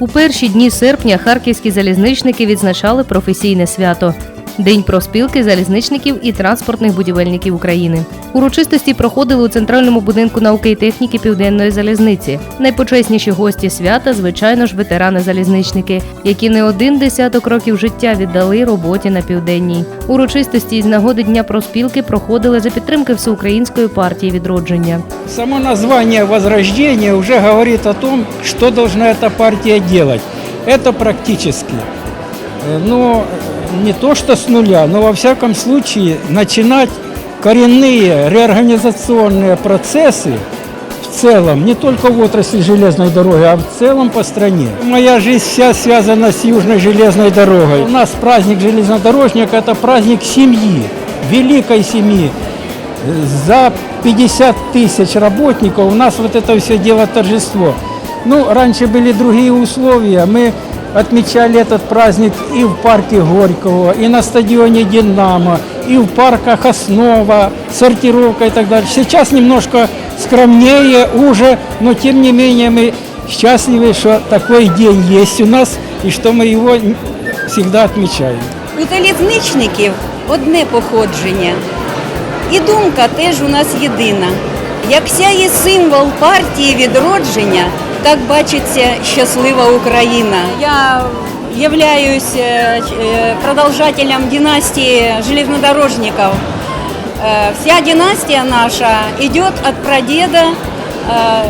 У перші дні серпня харківські залізничники відзначали професійне свято. День профспілки залізничників і транспортних будівельників України. Урочистості проходили у центральному будинку науки і техніки Південної залізниці. Найпочесніші гості свята, звичайно ж, ветерани-залізничники, які не один десяток років життя віддали роботі на південній. Урочистості із нагоди Дня профспілки проходили за підтримки Всеукраїнської партії відродження. Само название «Возрождение» уже говорит о том, что должна эта партия делать. Это практически, э, ну, не то что с нуля, но во всяком случае начинать коренные реорганизационные процессы в целом, не только в отрасли железной дороги, а в целом по стране. Моя жизнь вся связана с Южной железной дорогой. У нас праздник железнодорожника – это праздник семьи, великой семьи. За 50 тысяч работников у нас вот это все дело торжество. Ну, раньше были другие условия. Мы отмечали этот праздник и в парке Горького, и на стадионе «Динамо», и в парках «Основа», сортировка и так далее. Сейчас немножко скромнее уже, но тем не менее мы счастливы, что такой день есть у нас, и что мы его всегда отмечаем. У залізничників одне походження. І думка теж у нас єдина. Як сяє символ партії відродження, Так бачиться щаслива Україна. Я являюсь е, е, продовжателем династии железнодорожников. Э, Вся династия наша идет от прадеда, э,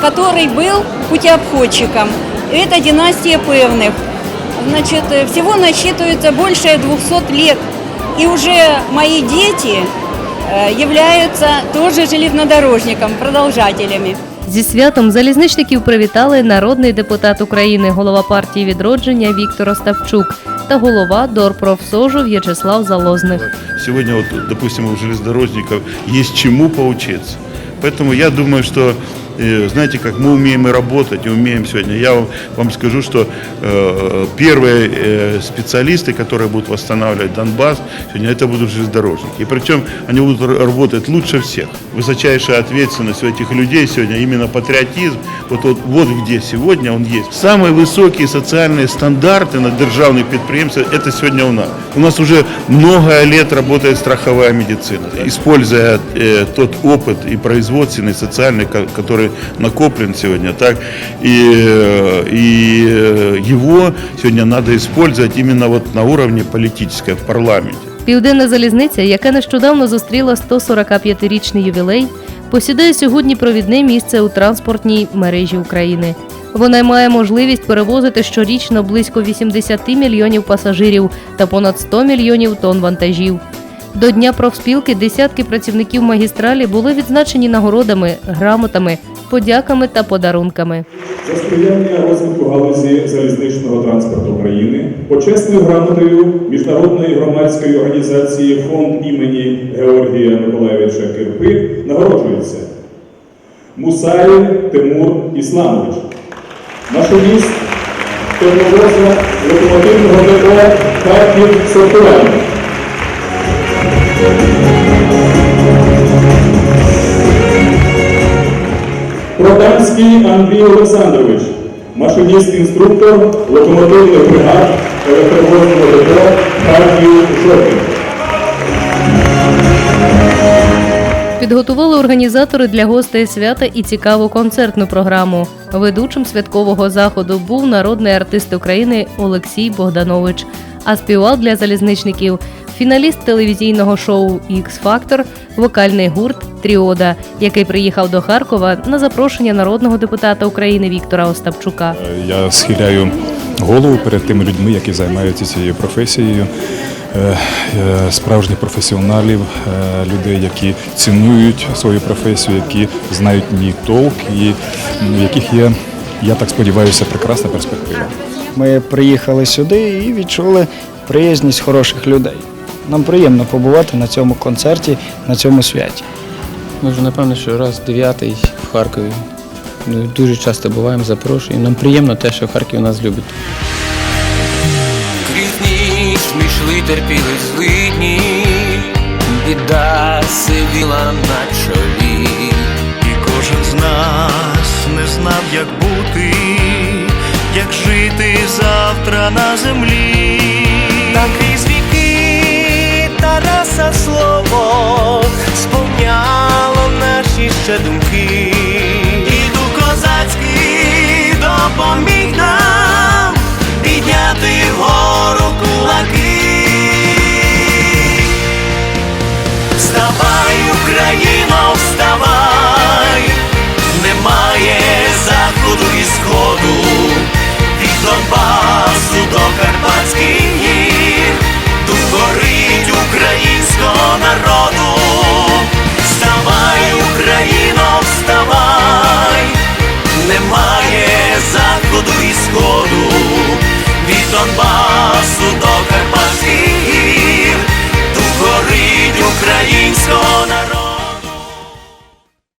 который был путеобходчиком. Это династия Певных. Значит, э, всего насчитывается больше 200 лет. И уже мои дети э, являются тоже железнодорожником, продолжателями. Зі святом залізничників привітали народний депутат України, голова партії відродження Віктор Оставчук та голова Дорпрофсожу В'ячеслав Залозних. Сьогодні, от допустимо, у железнодорожників є чому поучитися. Поэтому я думаю, что, э, знаете, как мы умеем и работать, и умеем сегодня. Я вам, вам скажу, что э, первые э, специалисты, которые будут восстанавливать Донбасс, сегодня это будут железнодорожники. И причем они будут работать лучше всех. Высочайшая ответственность у этих людей сегодня, именно патриотизм, вот, вот, вот где сегодня он есть. Самые высокие социальные стандарты на державных предприятиях, это сегодня у нас. У нас уже много лет работает страховая медицина. Используя э, тот опыт и производственный, социальный, ко- который накоплен сегодня, так, и, э, и э, его сегодня надо использовать именно вот на уровне политической, в парламенте. Південна залізниця, яка нещодавно зустріла 145-річний ювілей, посідає сьогодні провідне місце у транспортній мережі України. Вона має можливість перевозити щорічно близько 80 мільйонів пасажирів та понад 100 мільйонів тонн вантажів. До Дня профспілки десятки працівників магістралі були відзначені нагородами, грамотами, подяками та подарунками. за сприяння розвитку галузі залізничного транспорту України, почесною грамотою Міжнародної громадської організації Фонд імені Георгія Миколаєвича Кирпи нагороджується Мусаєв Тимур Ісламович, машиніст тепловоза локомотивного депо Харків сортування. Проданський Андрій Олександрович, машиніст-інструктор локомотивних бригад електровозного депо Харків Жовтень. Підготували організатори для гостей свята і цікаву концертну програму. Ведучим святкового заходу був народний артист України Олексій Богданович. А співав для залізничників фіналіст телевізійного шоу Ікс Фактор, вокальний гурт Тріода, який приїхав до Харкова на запрошення народного депутата України Віктора Остапчука. Я схиляю голову перед тими людьми, які займаються цією професією. Е, е, Справжніх професіоналів, е, людей, які цінують свою професію, які знають ній толк, і в яких є, я так сподіваюся, прекрасна перспектива. Ми приїхали сюди і відчули приязність хороших людей. Нам приємно побувати на цьому концерті, на цьому святі. Ми вже напевно, що раз дев'ятий в Харкові. Ну, Дуже часто буваємо, запрошуємо. Нам приємно те, що Харків нас любить. Крізь ніч ми йшли, терпіли злидні, біда сивіла на чолі. І кожен з нас не знав, як бути, як жити завтра на землі. Тараса слово сповняло наші ще думки. І дух козацький допоміг нам підняти вгору кулаки. Вставай, Україно, вставай, немає заходу і сходу, від Донбасу до